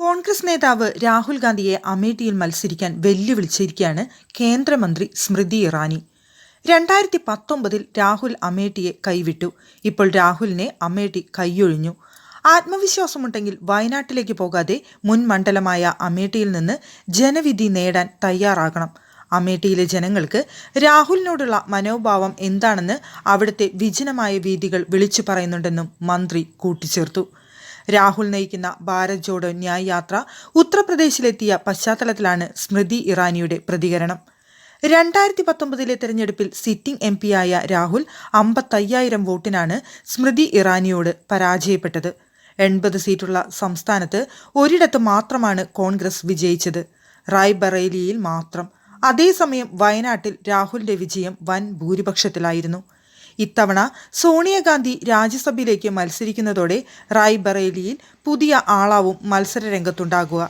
കോൺഗ്രസ് നേതാവ് രാഹുൽ ഗാന്ധിയെ അമേഠിയിൽ മത്സരിക്കാൻ വെല്ലുവിളിച്ചിരിക്കുകയാണ് കേന്ദ്രമന്ത്രി സ്മൃതി ഇറാനി. രണ്ടായിരത്തി പത്തൊമ്പതിൽ രാഹുൽ അമേഠിയെ കൈവിട്ടു. ഇപ്പോൾ രാഹുലിനെ അമേഠി കൈയൊഴിഞ്ഞു. ആത്മവിശ്വാസമുണ്ടെങ്കിൽ വയനാട്ടിലേക്ക് പോകാതെ മുൻ മണ്ഡലമായ അമേഠിയിൽ നിന്ന് ജനവിധി നേടാൻ തയ്യാറാകണം. അമേഠിയിലെ ജനങ്ങൾക്ക് രാഹുലിനോടുള്ള മനോഭാവം എന്താണെന്ന് അവിടുത്തെ വിജനമായ വീതികൾ വിളിച്ചു പറയുന്നുണ്ടെന്നും മന്ത്രി കൂട്ടിച്ചേർത്തു. രാഹുൽ നയിക്കുന്ന ഭാരത് ജോഡോ ന്യായ് യാത്ര ഉത്തർപ്രദേശിലെത്തിയ പശ്ചാത്തലത്തിലാണ് സ്മൃതി ഇറാനിയുടെ പ്രതികരണം. രണ്ടായിരത്തി പത്തൊമ്പതിലെ തെരഞ്ഞെടുപ്പിൽ സിറ്റിംഗ് എം പിയായ രാഹുൽ അമ്പത്തയ്യായിരം വോട്ടിനാണ് സ്മൃതി ഇറാനിയോട് പരാജയപ്പെട്ടത്. എൺപത് സീറ്റുള്ള സംസ്ഥാനത്ത് ഒരിടത്ത് മാത്രമാണ് കോൺഗ്രസ് വിജയിച്ചത്. റായ്ബറേലിയിൽ മാത്രം. അതേസമയം വയനാട്ടിൽ രാഹുലിന്റെ വിജയം വൻ ഭൂരിപക്ഷത്തിലായിരുന്നു. ഇത്തവണ സോണിയാഗാന്ധി രാജ്യസഭയിലേക്ക് മത്സരിക്കുന്നതോടെ റായ്ബറേലിയിൽ പുതിയ ആളാവും മത്സരരംഗത്തുണ്ടാകുക.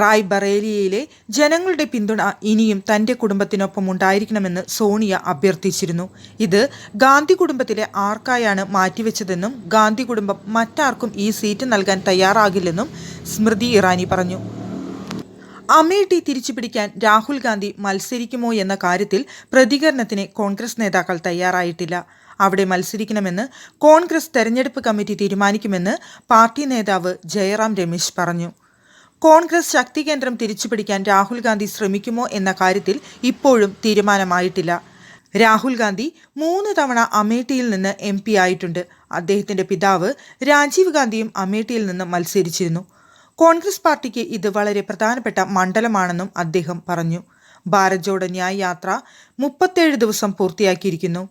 റായ്ബറേലിയയിലെ ജനങ്ങളുടെ പിന്തുണ ഇനിയും തന്റെ കുടുംബത്തിനൊപ്പം ഉണ്ടായിരിക്കണമെന്ന് സോണിയ അഭ്യർത്ഥിച്ചിരുന്നു. ഇത് ഗാന്ധി കുടുംബത്തിലെ ആർക്കായാണ് മാറ്റിവെച്ചതെന്നും ഗാന്ധി കുടുംബം മറ്റാർക്കും ഈ സീറ്റ് നൽകാൻ തയ്യാറാകില്ലെന്നും സ്മൃതി ഇറാനി പറഞ്ഞു. അമേഠി തിരിച്ചുപിടിക്കാൻ രാഹുൽ ഗാന്ധി മത്സരിക്കുമോ എന്ന കാര്യത്തിൽ പ്രതികരണത്തിന് കോൺഗ്രസ് നേതാക്കൾ തയ്യാറായിട്ടില്ല. അവിടെ മത്സരിക്കണമെന്ന് കോൺഗ്രസ് തെരഞ്ഞെടുപ്പ് കമ്മിറ്റി തീരുമാനിക്കുമെന്ന് പാർട്ടി നേതാവ് ജയറാം രമേശ് പറഞ്ഞു. കോൺഗ്രസ് ശക്തി കേന്ദ്രം തിരിച്ചുപിടിക്കാൻ രാഹുൽ ഗാന്ധി ശ്രമിക്കുമോ എന്ന കാര്യത്തിൽ ഇപ്പോഴും തീരുമാനമായിട്ടില്ല. രാഹുൽ ഗാന്ധി മൂന്ന് തവണ അമേഠിയിൽ നിന്ന് എം ആയിട്ടുണ്ട്. അദ്ദേഹത്തിന്റെ പിതാവ് രാജീവ് ഗാന്ധിയും അമേഠിയിൽ നിന്ന് മത്സരിച്ചിരുന്നു. കോൺഗ്രസ് പാർട്ടിക്ക് ഇത് വളരെ പ്രധാനപ്പെട്ട മണ്ഡലമാണെന്നും അദ്ദേഹം പറഞ്ഞു. ഭാരത് ജോഡോ ന്യായ് യാത്ര മുപ്പത്തേഴ് ദിവസം പൂർത്തിയാക്കിയിരിക്കുന്നു.